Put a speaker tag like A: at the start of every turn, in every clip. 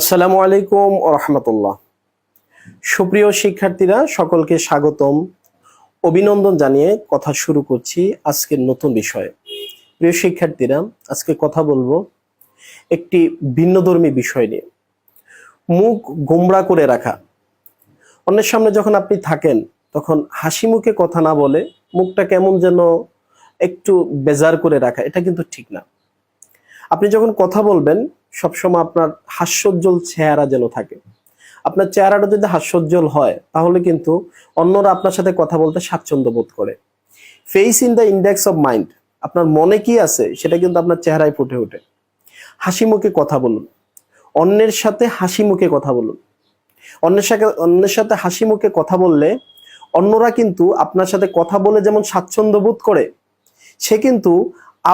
A: আসসালামু আলাইকুম রহমতুল্লাহ। সুপ্রিয় শিক্ষার্থীরা, সকলকে স্বাগতম। অভিনন্দন জানিয়ে কথা শুরু করছি আজকের নতুন বিষয়ে। প্রিয় শিক্ষার্থীরা, আজকে কথা বলব একটি ভিন্নধর্মী বিষয় নিয়ে। মুখ গোমরা করে রাখা। অন্যের সামনে যখন আপনি থাকেন, তখন হাসি মুখে কথা না বলে মুখটা কেমন যেন একটু বেজার করে রাখা, এটা কিন্তু ঠিক না। আপনি যখন কথা বলবেন সবসময় আপনার হাস্যোজ্জ্বল চেহারা যেন থাকে। আপনার চেহারাটা যদি হাস্যোজ্জ্বল হয়, তাহলে কিন্তু অন্যরা আপনার সাথে কথা বলতে স্বাচ্ছন্দ্য বোধ করে। Face in the index of mind আপনার মনে কি আছে, সেটা কিন্তু আপনার চেহারায় ফুটে ওঠে। হাসি মুখে কথা বলুন। অন্যের সাথে হাসি মুখে কথা বলুন। অন্যের সাথে অন্যের সাথে হাসি মুখে কথা বললে অন্যরা কিন্তু আপনার সাথে কথা বলে যেমন স্বাচ্ছন্দ্য বোধ করে, সে কিন্তু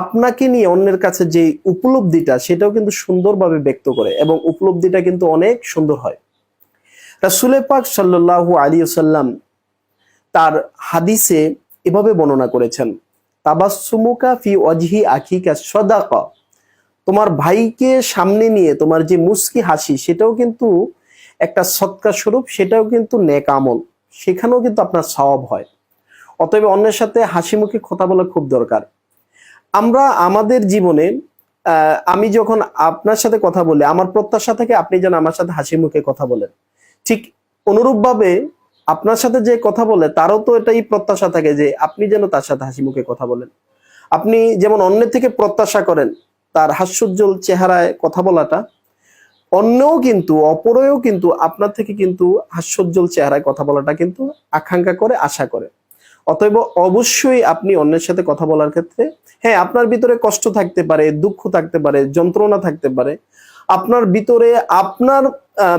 A: আপনাকে নিয়ে অন্যের কাছে যে উপলব্ধিটা, সেটাও কিন্তু সুন্দরভাবে ব্যক্ত করে এবং উপলব্ধিটা কিন্তু অনেক সুন্দর হয়। রাসুলে পাক সাল্লাহ আলী সাল্লাম তার হাদিসে এভাবে বর্ণনা করেছেন ফি আখিকা তোমার ভাইকে সামনে নিয়ে তোমার যে মুস্কি হাসি, সেটাও কিন্তু একটা সৎকার স্বরূপ, সেটাও কিন্তু নেক আমল। সেখানেও কিন্তু আপনার স্বভাব হয়। অতএব অন্যের সাথে হাসি মুখে কথা বলা খুব দরকার। আমরা আমাদের জীবনে আমি যখন আপনার সাথে কথা বলি, আমার প্রত্যাশা থেকে আপনি যেন আমার সাথে হাসি মুখে কথা বলেন। ঠিক অনুরূপভাবে আপনার সাথে যে কথা বলে, তারও তো এটাই প্রত্যাশা থাকে যে আপনি যেন তার সাথে হাসি মুখে কথা বলেন। আপনি যেমন অন্যের থেকে প্রত্যাশা করেন, তার হাস্যোজ্জ্বল চেহারায় কথা বলাটা, অন্যও কিন্তু, অপরেও কিন্তু আপনার থেকে কিন্তু হাস্যোজ্জ্বল চেহারায় কথা বলাটা কিন্তু আকাঙ্ক্ষা করে, আশা করে। অতএব অবশ্যই আপনি অন্যের সাথে কথা বলার ক্ষেত্রে হ্যাঁ আপনার ভিতরে কষ্ট থাকতে পারে, দুঃখ থাকতে পারে, যন্ত্রণা থাকতে পারে, আপনার ভিতরে আপনার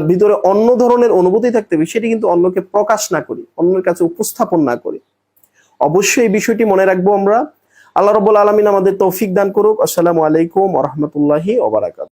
A: ভিতরে অন্য ধরনের অনুভূতি থাকতে পারে, সেটি কিন্তু অন্যকে প্রকাশ না করি, অন্যের কাছে উপস্থাপন না করি। অবশ্যই এই বিষয়টি মনে রাখব আমরা। আল্লাহ রবুল আলমিন আমাদের তৌফিক দান করুক। আসসালামু আলাইকুম রহমতুল্লাহি ওবরাকাত